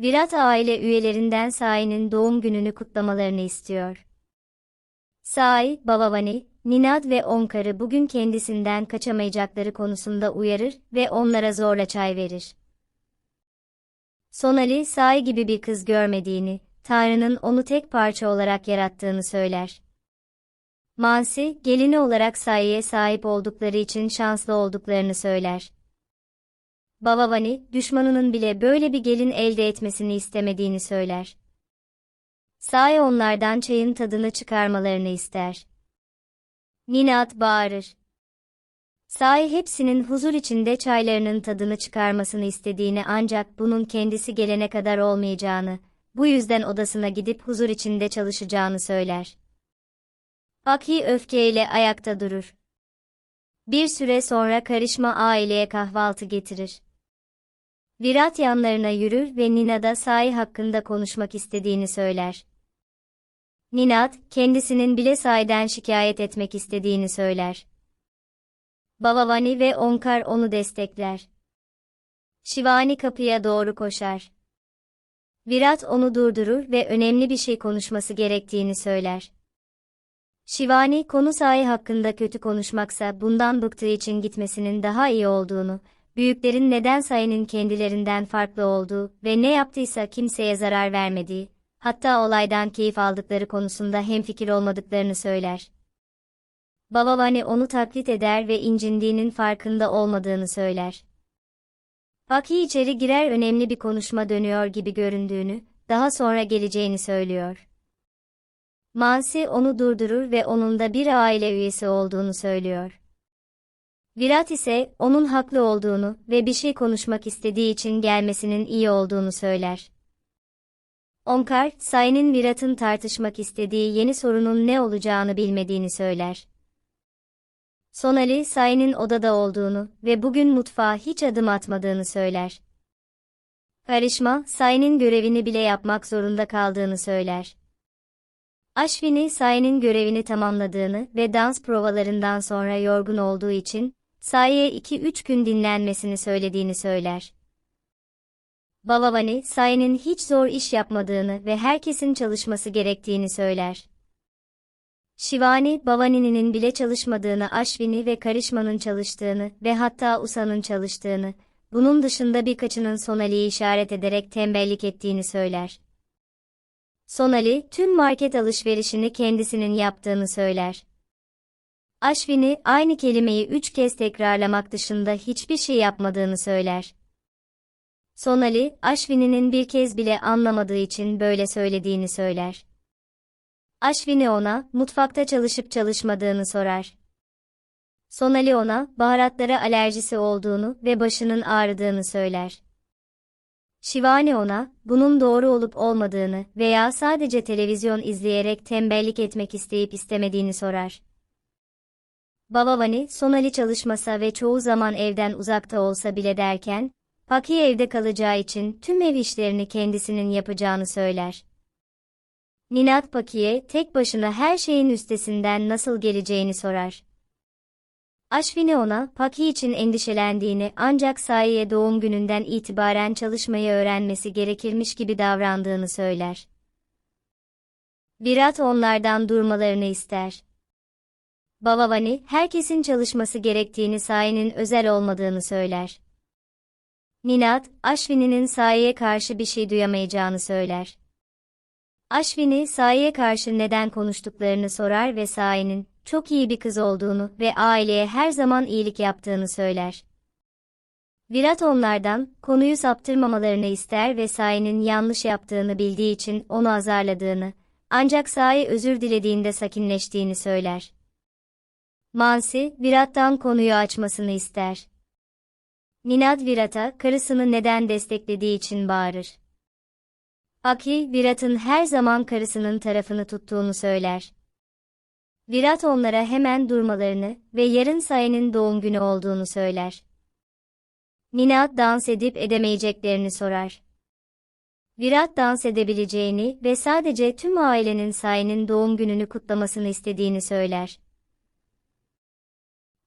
Virat aile üyelerinden Sai'nin doğum gününü kutlamalarını istiyor. Sai, Babavani, Ninad ve Omkar'ı bugün kendisinden kaçamayacakları konusunda uyarır ve onlara zorla çay verir. Sonali, Sai gibi bir kız görmediğini, Tanrı'nın onu tek parça olarak yarattığını söyler. Mansi, gelini olarak Sai'ye sahip oldukları için şanslı olduklarını söyler. Babavani, düşmanının bile böyle bir gelin elde etmesini istemediğini söyler. Sai onlardan çayın tadını çıkarmalarını ister. Ninat bağırır. Sai hepsinin huzur içinde çaylarının tadını çıkarmasını istediğini ancak bunun kendisi gelene kadar olmayacağını, bu yüzden odasına gidip huzur içinde çalışacağını söyler. Aki öfkeyle ayakta durur. Bir süre sonra karışma aileye kahvaltı getirir. Virat yanlarına yürür ve Ninad'a Sai hakkında konuşmak istediğini söyler. Ninad, kendisinin bile Sai'den şikayet etmek istediğini söyler. Babavani ve Onkar onu destekler. Şivani kapıya doğru koşar. Virat onu durdurur ve önemli bir şey konuşması gerektiğini söyler. Şivani konu Sai hakkında kötü konuşmaksa bundan bıktığı için gitmesinin daha iyi olduğunu, büyüklerin neden Sai'nin kendilerinden farklı olduğu ve ne yaptıysa kimseye zarar vermediği, hatta olaydan keyif aldıkları konusunda hemfikir olmadıklarını söyler. Babavani onu taklit eder ve incindiğinin farkında olmadığını söyler. Paki içeri girer önemli bir konuşma dönüyor gibi göründüğünü, daha sonra geleceğini söylüyor. Mansi onu durdurur ve onun da bir aile üyesi olduğunu söylüyor. Virat ise onun haklı olduğunu ve bir şey konuşmak istediği için gelmesinin iyi olduğunu söyler. Omkar, Say'nin Virat'ın tartışmak istediği yeni sorunun ne olacağını bilmediğini söyler. Sonali, Say'nin odada olduğunu ve bugün mutfağa hiç adım atmadığını söyler. Karışma, Say'nin görevini bile yapmak zorunda kaldığını söyler. Ashwini, Say'nin görevini tamamladığını ve dans provalarından sonra yorgun olduğu için, Say'e 2-3 gün dinlenmesini söylediğini söyler. Babavani, Say'nin hiç zor iş yapmadığını ve herkesin çalışması gerektiğini söyler. Shivani, Bavani'nin bile çalışmadığını Ashwini ve Karishma'nın çalıştığını ve hatta Usa'nın çalıştığını, bunun dışında birkaçının Sonali'yi işaret ederek tembellik ettiğini söyler. Sonali, tüm market alışverişini kendisinin yaptığını söyler. Ashwini, aynı kelimeyi üç kez tekrarlamak dışında hiçbir şey yapmadığını söyler. Sonali, Ashwini'nin bir kez bile anlamadığı için böyle söylediğini söyler. Ashwini ona, mutfakta çalışıp çalışmadığını sorar. Sonali ona, baharatlara alerjisi olduğunu ve başının ağrıdığını söyler. Shivani ona, bunun doğru olup olmadığını veya sadece televizyon izleyerek tembellik etmek isteyip istemediğini sorar. Babavani, Sonali çalışmasa ve çoğu zaman evden uzakta olsa bile derken, Paki evde kalacağı için tüm ev işlerini kendisinin yapacağını söyler. Ninat Paki'ye tek başına her şeyin üstesinden nasıl geleceğini sorar. Ashwini ona, Paki için endişelendiğini ancak Sai'ye doğum gününden itibaren çalışmayı öğrenmesi gerekirmiş gibi davrandığını söyler. Virat onlardan durmalarını ister. Babavani, herkesin çalışması gerektiğini Sai'nin özel olmadığını söyler. Ninat, Ashwini'nin Sai'ye karşı bir şey duyamayacağını söyler. Ashwini, Sai'ye karşı neden konuştuklarını sorar ve Sai'nin, çok iyi bir kız olduğunu ve aileye her zaman iyilik yaptığını söyler. Virat onlardan, konuyu saptırmamalarını ister ve Sai'nin yanlış yaptığını bildiği için onu azarladığını, ancak Sai özür dilediğinde sakinleştiğini söyler. Mansi, Virat'tan konuyu açmasını ister. Ninad Virat'a karısını neden desteklediği için bağırır. Aki, Virat'ın her zaman karısının tarafını tuttuğunu söyler. Virat onlara hemen durmalarını ve yarın Say'ın doğum günü olduğunu söyler. Ninad dans edip edemeyeceklerini sorar. Virat dans edebileceğini ve sadece tüm ailenin Say'ın doğum gününü kutlamasını istediğini söyler.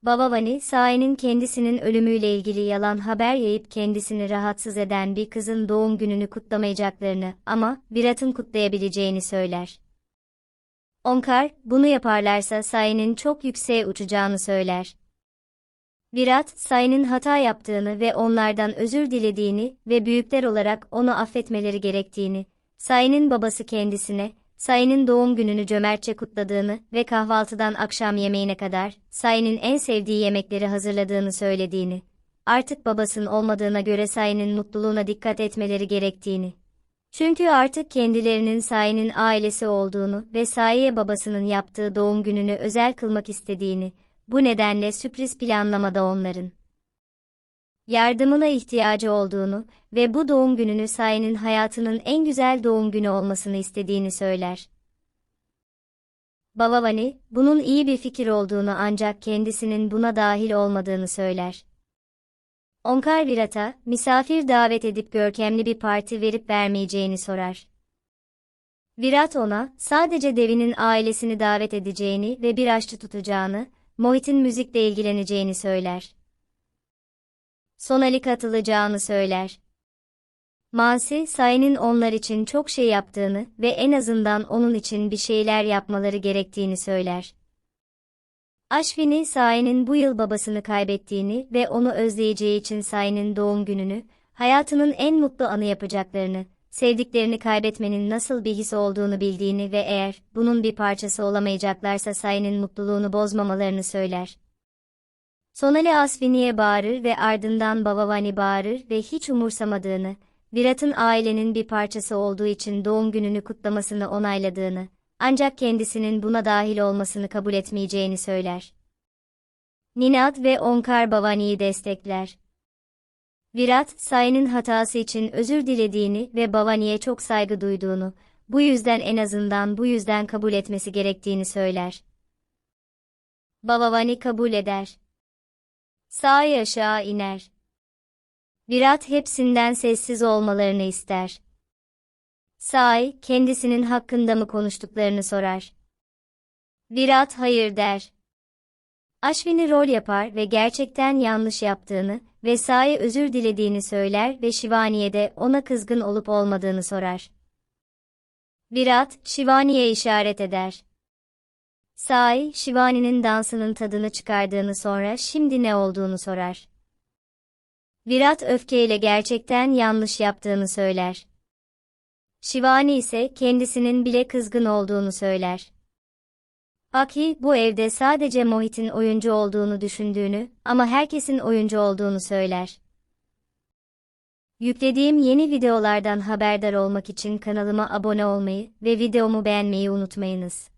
Baba Vani, Sae'nin kendisinin ölümüyle ilgili yalan haber yayıp kendisini rahatsız eden bir kızın doğum gününü kutlamayacaklarını ama Virat'ın kutlayabileceğini söyler. Onkar, bunu yaparlarsa Sae'nin çok yükseğe uçacağını söyler. Virat, Sae'nin hata yaptığını ve onlardan özür dilediğini ve büyükler olarak onu affetmeleri gerektiğini, Sae'nin babası kendisine, Sae'nin doğum gününü cömertçe kutladığını ve kahvaltıdan akşam yemeğine kadar Sae'nin en sevdiği yemekleri hazırladığını söylediğini, artık babasının olmadığına göre Sae'nin mutluluğuna dikkat etmeleri gerektiğini. Çünkü artık kendilerinin Sae'nin ailesi olduğunu ve Sae'ye babasının yaptığı doğum gününü özel kılmak istediğini, bu nedenle sürpriz planlamada onların yardımına ihtiyacı olduğunu ve bu doğum gününü Sae'nin hayatının en güzel doğum günü olmasını istediğini söyler. Bavavani, bunun iyi bir fikir olduğunu ancak kendisinin buna dahil olmadığını söyler. Onkar Virat'a, misafir davet edip görkemli bir parti verip vermeyeceğini sorar. Virat ona, sadece devinin ailesini davet edeceğini ve bir aşçı tutacağını, Mohit'in müzikle ilgileneceğini söyler. Sonali katılacağını söyler. Mansi, Say'nin onlar için çok şey yaptığını ve en azından onun için bir şeyler yapmaları gerektiğini söyler. Ashwini, Say'nin bu yıl babasını kaybettiğini ve onu özleyeceği için Say'nin doğum gününü, hayatının en mutlu anı yapacaklarını, sevdiklerini kaybetmenin nasıl bir his olduğunu bildiğini ve eğer bunun bir parçası olamayacaklarsa Say'nin mutluluğunu bozmamalarını söyler. Sonali Asvini'ye bağırır ve ardından Bavavani bağırır ve hiç umursamadığını, Virat'ın ailenin bir parçası olduğu için doğum gününü kutlamasını onayladığını, ancak kendisinin buna dahil olmasını kabul etmeyeceğini söyler. Ninad ve Onkar Bavani'yi destekler. Virat, Say'ın hatası için özür dilediğini ve Bavani'ye çok saygı duyduğunu, bu yüzden en azından bu yüzden kabul etmesi gerektiğini söyler. Bavani kabul eder. Say aşağı iner. Virat hepsinden sessiz olmalarını ister. Say, kendisinin hakkında mı konuştuklarını sorar. Virat hayır der. Ashwini rol yapar ve gerçekten yanlış yaptığını ve Sai özür dilediğini söyler ve Shivani'ye de ona kızgın olup olmadığını sorar. Virat, Shivani'ye işaret eder. Sai, Shivani'nin dansının tadını çıkardığını sonra şimdi ne olduğunu sorar. Virat öfkeyle gerçekten yanlış yaptığını söyler. Shivani ise kendisinin bile kızgın olduğunu söyler. Aki, bu evde sadece Mohit'in oyuncu olduğunu düşündüğünü ama herkesin oyuncu olduğunu söyler. Yüklediğim yeni videolardan haberdar olmak için kanalıma abone olmayı ve videomu beğenmeyi unutmayınız.